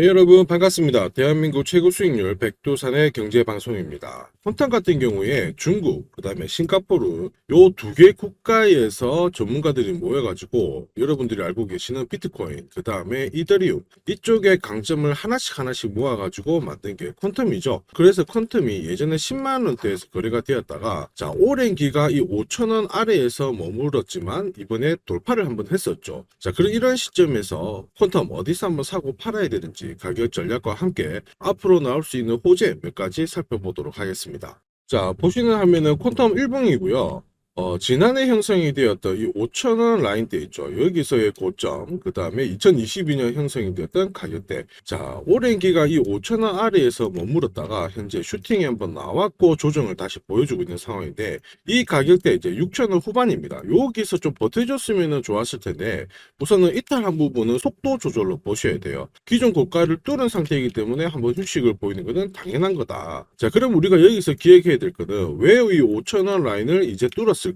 네, 여러분 반갑습니다. 대한민국 최고 수익률 백두산의 경제 방송입니다. 폰탄 같은 경우에 중국, 그 다음에 싱가포르 요 두 개 국가에서 전문가들이 모여가지고 여러분들이 알고 계시는 비트코인, 그 다음에 이더리움 이쪽에 강점을 하나씩 하나씩 모아가지고 만든 게 퀀텀이죠. 그래서 퀀텀이 예전에 10만 원대에서 거래가 되었다가 자 오랜 기가 이 5천 원 아래에서 머물렀지만 이번에 돌파를 한번 했었죠. 자 그런 이런 시점에서 퀀텀 어디서 한번 사고 팔아야 되는지 가격 전략과 함께 앞으로 나올 수 있는 호재 몇 가지 살펴보도록 하겠습니다. 자 보시는 화면은 퀀텀 1봉이고요. 어, 지난해 형성이 되었던 이 5천원 라인대 있죠. 여기서의 고점, 그 다음에 2022년 형성이 되었던 가격대. 자, 오랜 기간 이 5천원 아래에서 머물렀다가 현재 슈팅이 한번 나왔고 조정을 다시 보여주고 있는 상황인데 이 가격대 이제 6천원 후반입니다. 여기서 좀 버텨줬으면 좋았을 텐데 우선은 이탈한 부분은 속도 조절로 보셔야 돼요. 기존 고가를 뚫은 상태이기 때문에 한번 휴식을 보이는 것은 당연한 거다. 자, 그럼 우리가 여기서 기억해야 될 거는 왜 이 5천원 라인을 이제 뚫었을까?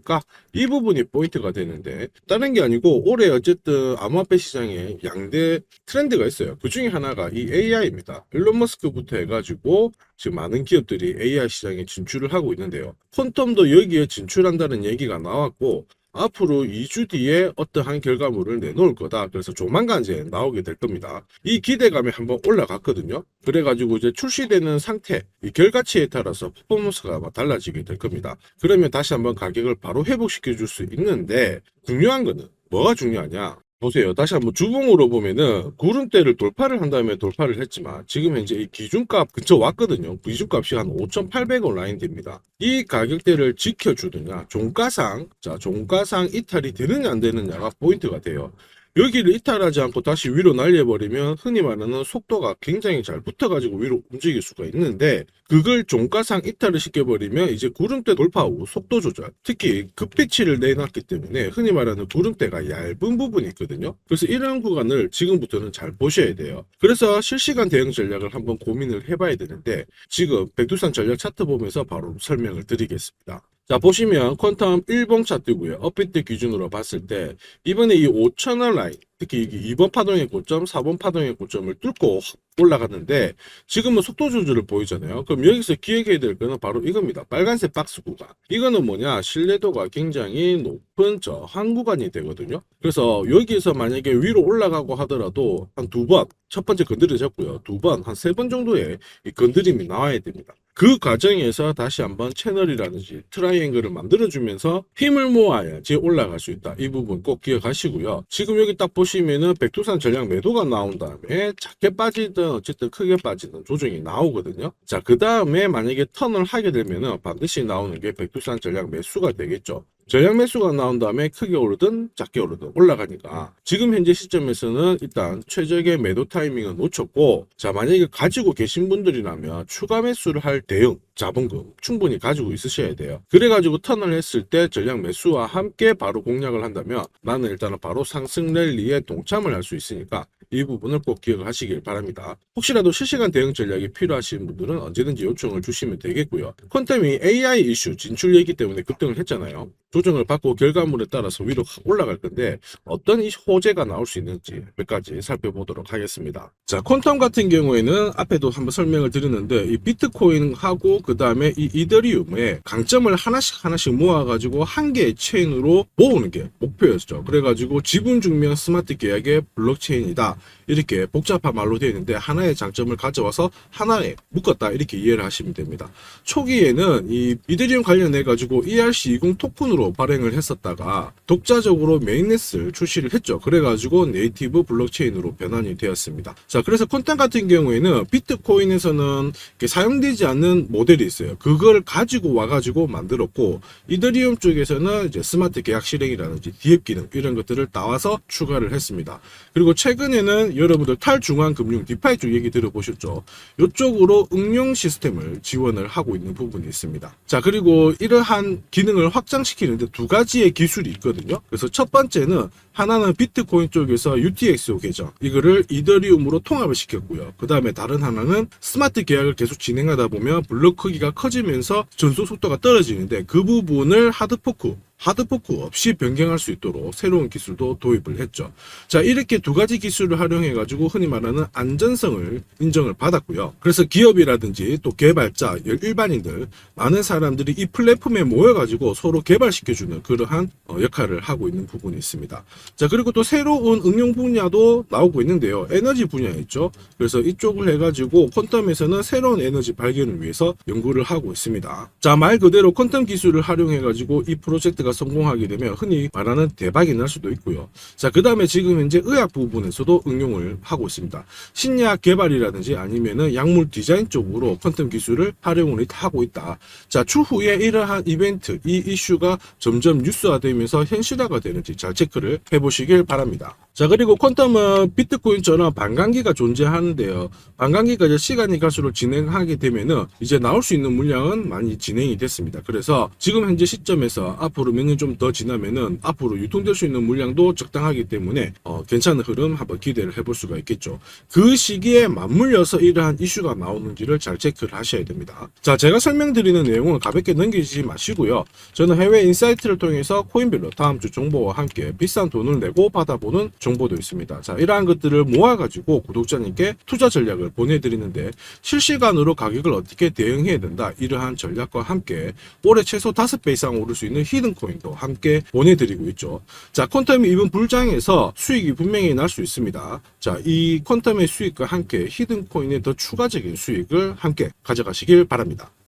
이 부분이 포인트가 되는데 다른 게 아니고 올해 어쨌든 암호화폐 시장에 양대 트렌드가 있어요. 그 중에 하나가 이 AI입니다. 일론 머스크부터 해가지고 지금 많은 기업들이 AI 시장에 진출을 하고 있는데요. 퀀텀도 여기에 진출한다는 얘기가 나왔고 앞으로 2주 뒤에 어떠한 결과물을 내놓을 거다. 그래서 조만간 이제 나오게 될 겁니다. 이 기대감이 한번 올라갔거든요. 그래가지고 이제 출시되는 상태, 이 결과치에 따라서 퍼포먼스가 달라지게 될 겁니다. 그러면 다시 한번 가격을 바로 회복시켜 줄 수 있는데 중요한 거는 뭐가 중요하냐? 보세요. 다시 한번 주봉으로 보면은 구름대를 돌파를 한 다음에 돌파를 했지만 지금 현재 이 기준값 근처 왔거든요. 기준값이 한 5,800원 라인 됩니다. 이 가격대를 지켜주느냐, 종가상, 자, 종가상 이탈이 되느냐 안 되느냐가 포인트가 돼요. 여기를 이탈하지 않고 다시 위로 날려버리면 흔히 말하는 속도가 굉장히 잘 붙어가지고 위로 움직일 수가 있는데 그걸 종가상 이탈을 시켜버리면 이제 구름대 돌파 후 속도 조절 특히 급피치를 내놨기 때문에 흔히 말하는 구름대가 얇은 부분이 있거든요. 그래서 이런 구간을 지금부터는 잘 보셔야 돼요. 그래서 실시간 대응 전략을 한번 고민을 해봐야 되는데 지금 백두산 전략 차트 보면서 바로 설명을 드리겠습니다 자 보시면 퀀텀 1봉 차트고요. 업비트 기준으로 봤을 때 이번에 이 5천원 라인 특히 이 2번 파동의 고점 4번 파동의 고점을 뚫고 확 올라갔는데 지금은 속도 조절을 보이잖아요. 그럼 여기서 기억해야 될 거는 바로 이겁니다. 빨간색 박스 구간. 이거는 뭐냐? 신뢰도가 굉장히 높은 저항 구간이 되거든요. 그래서 여기에서 만약에 위로 올라가고 하더라도 한 두 번 첫 번째 건드려졌고요. 두 번 한 세 번 정도의 이 건드림이 나와야 됩니다. 그 과정에서 다시 한번 채널이라든지 트라이앵글을 만들어주면서 힘을 모아야지 올라갈 수 있다. 이 부분 꼭 기억하시고요. 지금 여기 딱 보시면은 백두산 전략 매도가 나온 다음에 작게 빠지 든 어쨌든 크게 빠지든 조정이 나오거든요. 자, 그 다음에 만약에 턴을 하게 되면은 반드시 나오는 게 백두산 전략 매수가 되겠죠. 전략 매수가 나온 다음에 크게 오르든 작게 오르든 올라가니까 지금 현재 시점에서는 일단 최적의 매도 타이밍은 놓쳤고 자 만약에 가지고 계신 분들이라면 추가 매수를 할 대응 자본금 충분히 가지고 있으셔야 돼요 그래가지고 턴을 했을 때 전략 매수와 함께 바로 공략을 한다면 나는 일단은 바로 상승 랠리에 동참을 할 수 있으니까 이 부분을 꼭 기억하시길 바랍니다. 혹시라도 실시간 대응 전략이 필요하신 분들은 언제든지 요청을 주시면 되겠고요. 퀀텀이 AI 이슈 진출 얘기 때문에 급등을 했잖아요. 조정을 받고 결과물에 따라서 위로 확 올라갈 건데 어떤 이 호재가 나올 수 있는지 몇 가지 살펴보도록 하겠습니다. 자, 퀀텀 같은 경우에는 앞에도 한번 설명을 드렸는데 이 비트코인하고 그 다음에 이 이더리움의 강점을 하나씩 하나씩 모아가지고 한 개의 체인으로 모으는 게 목표였죠. 그래가지고 지분 증명 스마트 계약의 블록체인이다. 이렇게 복잡한 말로 되어 있는데 하나의 장점을 가져와서 하나에 묶었다 이렇게 이해를 하시면 됩니다. 초기에는 이 이더리움 관련해 가지고 ERC20 토큰으로 발행을 했었다가 독자적으로 메인넷을 출시를 했죠. 그래가지고 네이티브 블록체인으로 변환이 되었습니다. 자, 그래서 콘텐 같은 경우에는 비트코인에서는 사용되지 않는 모델이 있어요. 그걸 가지고 와가지고 만들었고 이더리움 쪽에서는 이제 스마트 계약 실행이라든지 디앱 기능 이런 것들을 따와서 추가를 했습니다. 그리고 최근에는 여러분들 탈중앙 금융 디파이 쪽 얘기 들어보셨죠? 이쪽으로 응용 시스템을 지원을 하고 있는 부분이 있습니다. 자, 그리고 이러한 기능을 확장시키는 데 두 가지의 기술이 있거든요. 그래서 첫 번째는 하나는 비트코인 쪽에서 UTXO 계정 이거를 이더리움으로 통합을 시켰고요. 그 다음에 다른 하나는 스마트 계약을 계속 진행하다 보면 블록 크기가 커지면서 전송 속도가 떨어지는데 그 부분을 하드포크 하드포크 없이 변경할 수 있도록 새로운 기술도 도입을 했죠. 자, 이렇게 두 가지 기술을 활용해 가지고 흔히 말하는 안전성을 인정을 받았고요. 그래서 기업이라든지 또 개발자, 일반인들 많은 사람들이 이 플랫폼에 모여 가지고 서로 개발시켜 주는 그러한 어, 역할을 하고 있는 부분이 있습니다. 자, 그리고 또 새로운 응용 분야도 나오고 있는데요. 에너지 분야에 있죠. 그래서 이쪽을 해 가지고 퀀텀에서는 새로운 에너지 발견을 위해서 연구를 하고 있습니다. 자, 말 그대로 퀀텀 기술을 활용해 가지고 이 프로젝트가 성공하게 되면 흔히 말하는 대박이 날 수도 있고요. 자, 그 다음에 지금 현재 의학 부분에서도 응용을 하고 있습니다. 신약 개발이라든지 아니면은 약물 디자인 쪽으로 퀀텀 기술을 활용을 하고 있다. 자, 추후에 이러한 이벤트, 이 이슈가 점점 뉴스화되면서 현실화가 되는지 잘 체크를 해보시길 바랍니다. 자, 그리고 퀀텀은 비트코인처럼 반감기가 존재하는데요. 반감기가 이제 시간이 갈수록 진행하게 되면은 이제 나올 수 있는 물량은 많이 진행이 됐습니다. 그래서 지금 현재 시점에서 앞으로 몇 년 좀 더 지나면은 앞으로 유통될 수 있는 물량도 적당하기 때문에 어, 괜찮은 흐름 한번 기대를 해볼 수가 있겠죠. 그 시기에 맞물려서 이러한 이슈가 나오는지를 잘 체크를 하셔야 됩니다. 자, 제가 설명드리는 내용은 가볍게 넘기지 마시고요. 저는 해외 인사이트를 통해서 코인별로 다음 주 정보와 함께 비싼 돈을 내고 받아보는 정보도 있습니다. 자, 이러한 것들을 모아가지고 구독자님께 투자 전략을 보내드리는데 실시간으로 가격을 어떻게 대응해야 된다. 이러한 전략과 함께 올해 최소 5배 이상 오를 수 있는 히든 코인 도 함께 보내드리고 있죠. 자, 퀀텀이 이번 불장에서 수익이 분명히 날 수 있습니다. 자, 이 퀀텀의 수익과 함께 히든 코인의 더 추가적인 수익을 함께 가져가시길 바랍니다.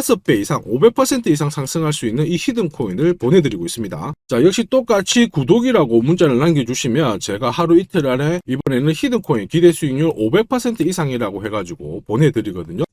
5배 이상, 500% 이상 상승할 수 있는 이 히든 코인을 보내드리고 있습니다. 자, 역시 똑같이 구독이라고 문자를 남겨주시면 제가 하루 이틀 안에 이번에는 히든 코인 기대 수익률 500% 이상이라고 해가지고 보내드리거든요.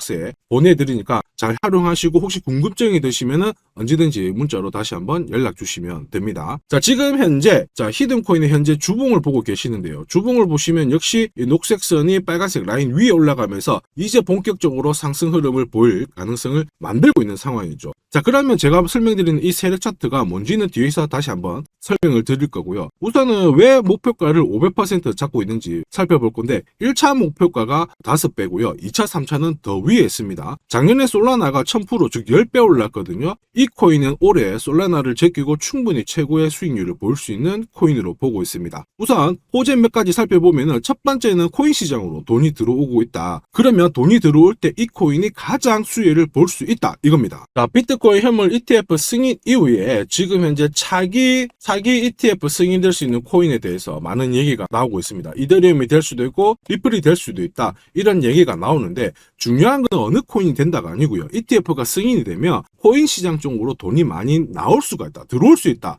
서에 보내드리니까 잘 활용하시고 혹시 궁금증이 드시면은 언제든지 문자로 다시 한번 연락 주시면 됩니다. 자, 지금 현재 자, 히든코인의 현재 주봉을 보고 계시는데요. 주봉을 보시면 역시 이 녹색 선이 빨간색 라인 위에 올라가면서 이제 본격적으로 상승 흐름을 보일 가능성을 만들고 있는 상황이죠. 자, 그러면 제가 설명드리는 이 세력 차트가 뭔지는 뒤에서 다시 한번 설명을 드릴 거고요. 우선은 왜 목표가를 500% 잡고 있는지 살펴볼 건데 1차 목표가가 5배고요. 2차, 3차는 더 위에 있습니다. 작년에 솔라나가 1000%, 즉 10배 올랐거든요. 이 코인은 올해 솔라나를 제끼고 충분히 최고의 수익률을 볼 수 있는 코인으로 보고 있습니다. 우선 호재 몇 가지 살펴보면은 첫 번째는 코인 시장으로 돈이 들어오고 있다. 그러면 돈이 들어올 때 이 코인이 가장 수혜를 볼 수 있다. 이겁니다. 자, 비트코인 현물 ETF 승인 이후에 지금 현재 차기 차기 ETF 승인될 수 있는 코인에 대해서 많은 얘기가 나오고 있습니다. 이더리움이 될 수도 있고 리플이 될 수도 있다. 이런 얘기가 나오는데 중요한 건 어느 코인이 된다가 아니고요. ETF가 승인이 되면 코인 시장 쪽으로 돈이 많이 나올 수가 있다. 들어올 수 있다.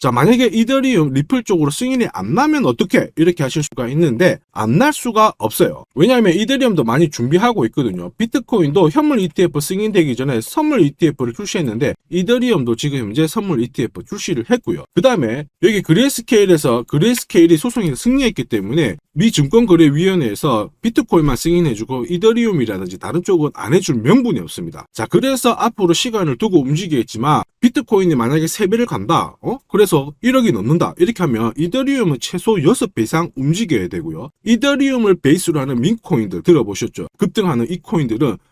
자, 만약에 이더리움, 리플 쪽으로 승인이 안 나면 어떻게? 이렇게 하실 수가 있는데, 안 날 수가 없어요. 왜냐하면 이더리움도 많이 준비하고 있거든요. 비트코인도 현물 ETF 승인되기 전에 선물 ETF를 출시했는데, 이더리움도 지금 현재 선물 ETF 출시를 했고요. 그 다음에 여기 그레이스케일에서 그레이스케일이 소송에서 승리했기 때문에 미 증권거래위원회에서 비트코인만 승인해주고 이더리움이라든지 다른 쪽은 안 해줄 명분이 없습니다. 자, 그래서 앞으로 시간을 두고 움직이겠지만 비트코인이 만약에 3배를 간다. 어? 그래서 1억이 넘는다. 이렇게 하면 이더리움은 최소 6배 이상 움직여야 되고요. 이더리움을 베이스로 하는 민코인들 들어보셨죠? 급등하는 이 코인들은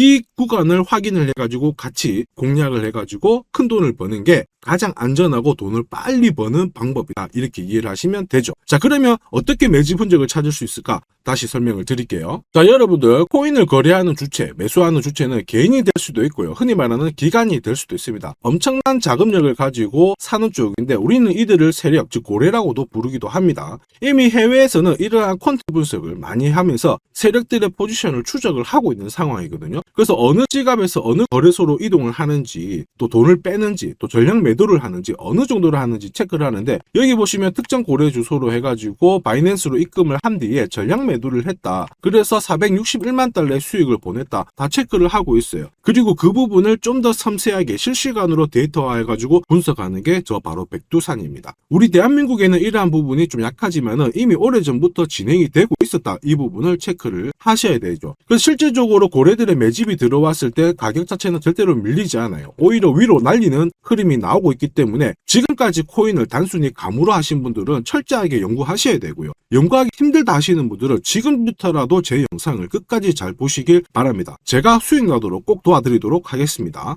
이 구간을 확인을 해가지고 같이 공략을 해가지고 큰 돈을 버는 게 가장 안전하고 돈을 빨리 버는 방법이다. 이렇게 이해를 하시면 되죠. 자, 그러면 어떻게 매집 흔적을 찾을 수 있을까? 다시 설명을 드릴게요. 자, 여러분들 코인을 거래하는 주체, 매수하는 주체는 개인이 될 수도 있고요. 흔히 말하는 기관이 될 수도 있습니다. 엄청난 자금력을 가지고 사는 쪽인데 우리는 이들을 세력, 즉 고래라고도 부르기도 합니다. 이미 해외에서는 이러한 퀀트 분석을 많이 하면서 세력들의 포지션을 추적을 하고 있는 상황이거든요. 그래서 어느 지갑에서 어느 거래소로 이동을 하는지, 또 돈을 빼는지, 또 전량 매도를 하는지, 어느 정도를 하는지 체크를 하는데 여기 보시면 특정 거래 주소로 해가지고 바이낸스로 입금을 한 뒤에 전량 매도를 했다. 그래서 461만 달러의 수익을 보냈다. 다 체크를 하고 있어요. 그리고 그 부분을 좀 더 섬세하게 실시간으로 데이터화해가지고 분석하는 게 저 바로 백두산입니다. 우리 대한민국에는 이러한 부분이 좀 약하지만은 이미 오래전부터 진행이 되고 있었다. 이 부분을 체크를 하셔야 되죠. 그래서 실질적으로 고래들의 매 집이 들어왔을 때 가격 자체는 절대로 밀리지 않아요. 오히려 위로 날리는 흐름이 나오고 있기 때문에 지금까지 코인을 단순히 감으로 하신 분들은 철저하게 연구하셔야 되고요. 연구하기 힘들다 하시는 분들은 지금부터라도 제 영상을 끝까지 잘 보시길 바랍니다. 제가 수익 나도록 꼭 도와드리도록 하겠습니다.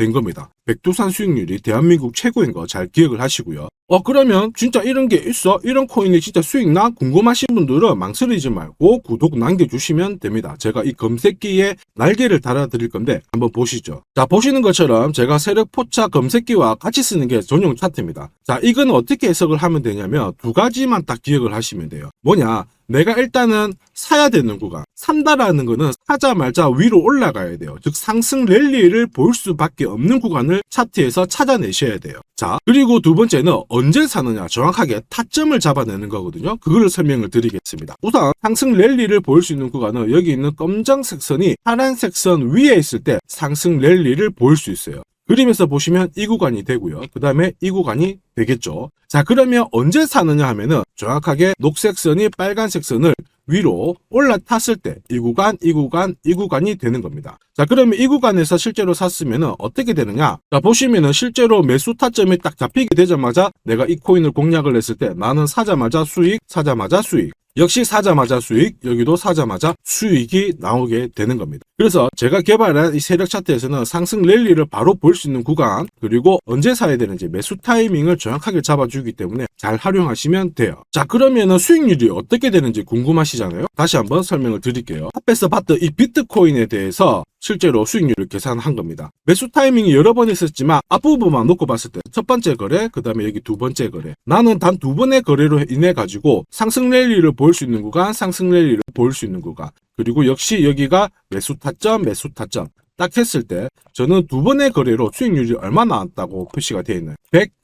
된 겁니다. 백두산 수익률이 대한민국 최고인 거 잘 기억을 하시고요. 어 그러면 진짜 이런 게 있어? 이런 코인이 진짜 수익 나? 궁금하신 분들은 망설이지 말고 구독 남겨주시면 됩니다. 제가 이 검색기에 날개를 달아드릴 건데 한번 보시죠. 자 보시는 것처럼 제가 세력 포차 검색기와 같이 쓰는 게 전용 차트입니다. 자 이건 어떻게 해석을 하면 되냐면 두 가지만 딱 기억을 하시면 돼요. 뭐냐? 내가 일단은 사야 되는 구간. 산다라는 거는 사자 말자 위로 올라가야 돼요. 즉 상승 랠리를 볼 수밖에 없는 구간을 차트에서 찾아내셔야 돼요. 자, 그리고 두 번째는 언제 사느냐 정확하게 타점을 잡아내는 거거든요. 그거를 설명을 드리겠습니다. 우선 상승 랠리를 볼수 있는 구간은 여기 있는 검정색 선이 파란색 선 위에 있을 때 상승 랠리를 볼수 있어요. 그림에서 보시면 이 구간이 되고요. 그 다음에 이 구간이 되겠죠. 자, 그러면 언제 사느냐 하면은 정확하게 녹색 선이 빨간색 선을 위로 올라탔을 때 이 구간, 이 구간, 이 구간이 되는 겁니다. 자, 그러면 이 구간에서 실제로 샀으면 어떻게 되느냐? 자, 보시면은 실제로 매수 타점이 딱 잡히게 되자마자 내가 이 코인을 공략을 했을 때 나는 사자마자 수익, 사자마자 수익. 역시 사자마자 수익, 여기도 사자마자 수익이 나오게 되는 겁니다. 그래서 제가 개발한 이 세력 차트에서는 상승 랠리를 바로 볼 수 있는 구간, 그리고 언제 사야 되는지 매수 타이밍을 정확하게 잡아주기 때문에 잘 활용하시면 돼요. 자, 그러면은 수익률이 어떻게 되는지 궁금하시잖아요? 다시 한번 설명을 드릴게요. 앞에서 봤던 이 비트코인에 대해서 실제로 수익률을 계산한 겁니다. 매수 타이밍이 여러 번 있었지만 앞부분만 놓고 봤을 때 첫 번째 거래, 그 다음에 여기 두 번째 거래. 나는 단 두 번의 거래로 인해 가지고 상승 랠리를 볼 수 있는 구간, 상승 랠리를 볼 수 있는 구간. 그리고 역시 여기가 매수 타점, 매수 타점. 딱 했을 때 저는 두 번의 거래로 수익률이 얼마 나왔다고 표시가 되어 있나요?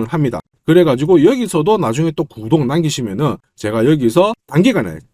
을 합니다. 그래가지고 여기서도 나중에 또 구독 남기시면은 제가 여기서 단기간에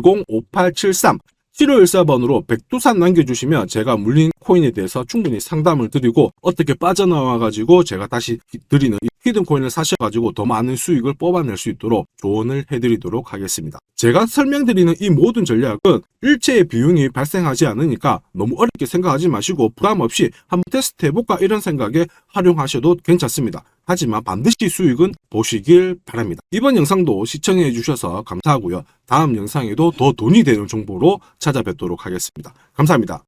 010-5873 7514번으로 백두산 남겨주시면 제가 물린 코인에 대해서 충분히 상담을 드리고 어떻게 빠져나와가지고 제가 다시 드리는 이 히든 코인을 사셔가지고 더 많은 수익을 뽑아낼 수 있도록 조언을 해드리도록 하겠습니다. 제가 설명드리는 이 모든 전략은 일체의 비용이 발생하지 않으니까 너무 어렵게 생각하지 마시고 부담 없이 한번 테스트 해볼까 이런 생각에 활용하셔도 괜찮습니다. 하지만 반드시 수익은 보시길 바랍니다. 이번 영상도 시청해 주셔서 감사하고요. 다음 영상에도 더 돈이 되는 정보로 찾아뵙도록 하겠습니다. 감사합니다.